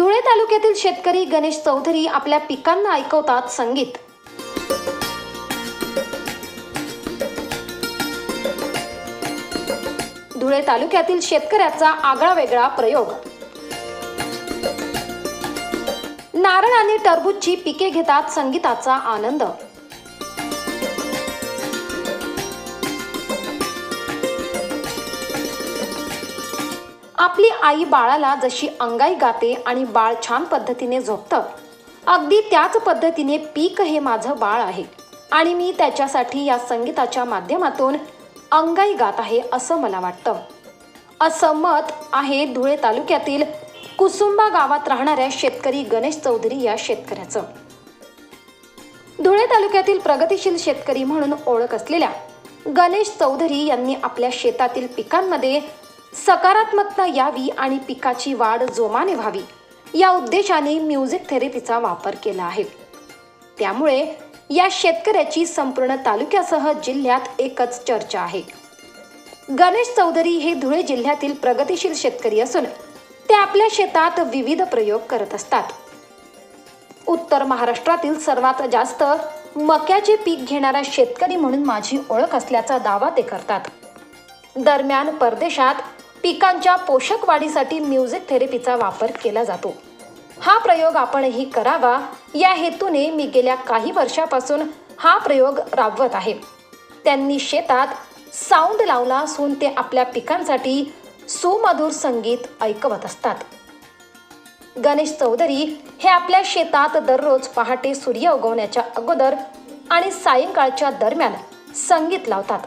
धुळे तालुक्यातील शेतकरी गणेश चौधरी आपल्या पिकांना ऐकवतात संगीत. धुळे तालुक्यातील शेतकऱ्याचा आगळा वेगळा प्रयोग. नारळ आणि टरबूजची पिके घेतात संगीताचा आनंद. आपली आई बाळाला जशी अंगाई गाते आणि बाळ छान पद्धतीने झोपतं अगदी त्याच पद्धतीने पीक हे माझं बाळ आहे. आणि मी त्याच्यासाठी या संगीताच्या माध्यमातून अंगाई गात आहे असं मला वाटतं. असं मत आहे धुळे तालुक्यातील कुसुंबा गावात राहणाऱ्या शेतकरी गणेश चौधरी या शेतकऱ्याचं. धुळे तालुक्यातील प्रगतिशील शेतकरी म्हणून ओळख असलेल्या गणेश चौधरी यांनी आपल्या शेतातील पिकांमध्ये सकारात्मकता यावी आणि पिकाची वाढ जोमाने व्हावी. या उद्देशाने म्युझिक थेरपीचा वापर केला आहे. त्यामुळे या शेतकऱ्याची संपूर्ण तालुक्यासह जिल्ह्यात एकच चर्चा आहे. गणेश चौधरी हे धुळे जिल्ह्यातील प्रगतिशील शेतकरी असून ते आपल्या शेतात विविध प्रयोग करत असतात. उत्तर महाराष्ट्रातील सर्वात जास्त मक्याचे पीक घेणारा शेतकरी म्हणून माझी ओळख असल्याचा दावा ते करतात. दरम्यान परदेशात पिकांच्या पोषक वाढीसाठी म्युझिक थेरपीचा वापर केला जातो. हा प्रयोग आपणही करावा. या हेतूने मी गेल्या काही वर्षापासून हा प्रयोग राबवत आहे. त्यांनी शेतात साऊंड लावला असून ते आपल्या पिकांसाठी सुमधुर संगीत ऐकवत असतात. गणेश चौधरी हे आपल्या शेतात दररोज पहाटे सूर्य उगवण्याच्या अगोदर आणि सायंकाळच्या दरम्यान संगीत लावतात.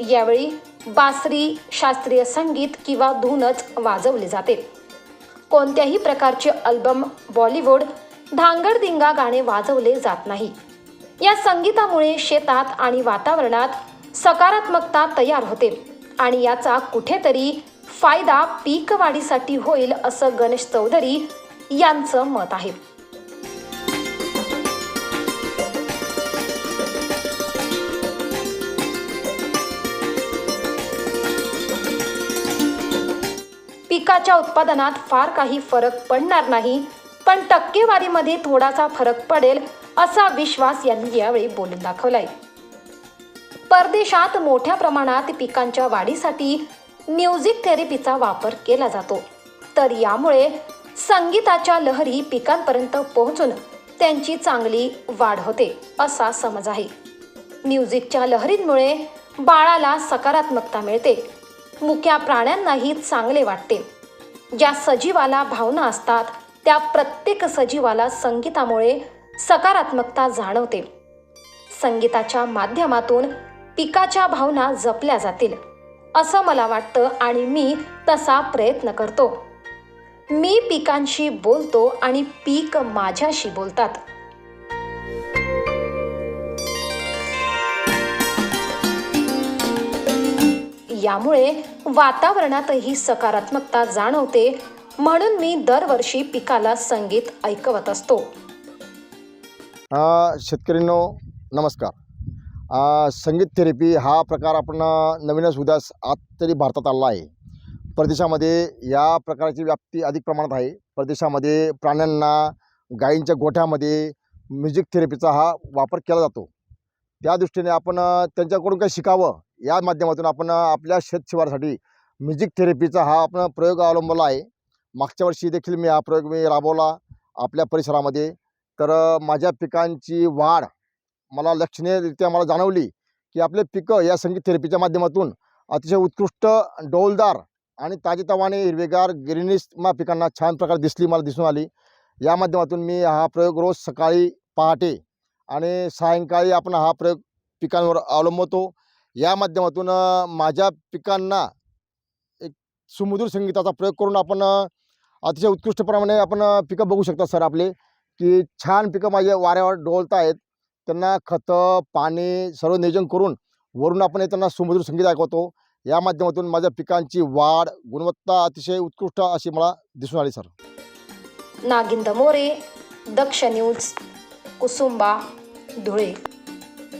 यावेळी बासरी शास्त्रीय संगीत किंवा धूनच वाजवले जाते. कोणत्याही प्रकारचे अल्बम बॉलिवूड धांगडधिंगा गाणे वाजवले जात नाही. या संगीतामुळे शेतात आणि वातावरणात सकारात्मकता तयार होते आणि याचा कुठेतरी फायदा पीक वाढीसाठी होईल असं गणेश चौधरी यांचं मत आहे. पिकाच्या उत्पादनात फार काही फरक पडणार नाही पण टक्केवारीमध्ये थोडासा फरक पडेल असा विश्वास यांनी यावेळी बोलून दाखवलाय. परदेशात मोठ्या प्रमाणात पिकांच्या वाढीसाठी म्युझिक थेरपीचा वापर केला जातो. तर यामुळे संगीताच्या लहरी पिकांपर्यंत पोहोचून त्यांची चांगली वाढ होते असा समज आहे. म्युझिकच्या लहरींमुळे बाळाला सकारात्मकता मिळते. मुक्या प्राण्यांनाही चांगले वाटते. ज्या सजीवाला भावना असतात त्या प्रत्येक सजीवाला संगीतामुळे सकारात्मकता जाणवते. संगीताच्या माध्यमातून पिकाच्या भावना जपल्या जातील असं मला वाटतं आणि मी तसा प्रयत्न करतो. मी पिकांशी बोलतो आणि पीक माझ्याशी बोलतात. यामुळे वातावरणातही सकारात्मकता जाणवते म्हणून मी दरवर्षी पिकाला संगीत ऐकवत असतो. शेतकरीनो नमस्कार. आ, संगीत थेरपी हा प्रकार आपण नवीनच उद्यास आत तरी भारतात आला आहे. परदेशामध्ये या प्रकारची व्याप्ती अधिक प्रमाणात आहे. परदेशामध्ये प्राण्यांना गायींच्या गोठ्यामध्ये म्युझिक थेरपीचा हा वापर केला जातो. त्या दृष्टीने आपण त्यांच्याकडून काही शिकावं या माध्यमातून आपण आपल्या शेतशिवारासाठी म्युझिक थेरपीचा हा आपण प्रयोग अवलंबला आहे. मागच्या वर्षी देखील मी हा प्रयोग मी राबवला आपल्या परिसरामध्ये. तर माझ्या पिकांची वाढ मला लक्षणीयरित्या मला जाणवली की आपले पिकं या संगीत थेरपीच्या माध्यमातून अतिशय उत्कृष्ट डौलदार आणि ताजेतवाने हिरवेगार ग्रीनिश मा पिकांना छान प्रकारे दिसली मला दिसून आली. या माध्यमातून मी हा प्रयोग रोज सकाळी पहाटे आणि सायंकाळी आपण हा प्रयोग पिकांवर अवलंबतो. या माध्यमातून माझ्या पिकांना एक सुमधुर संगीताचा प्रयोग करून आपण अतिशय उत्कृष्टप्रमाणे आपण पिकं बघू शकता सर आपले. की छान पिकं माझे वाऱ्यावर डोलत आहेत. त्यांना खतं पाणी सर्व नियोजन करून वरून आपण हे त्यांना सुमधुर संगीत ऐकवतो. या माध्यमातून माझ्या पिकांची वाढ गुणवत्ता अतिशय उत्कृष्ट अशी मला दिसून आली सर. नागिंद मोरे दक्ष न्यूज कुसुंबा धुळे.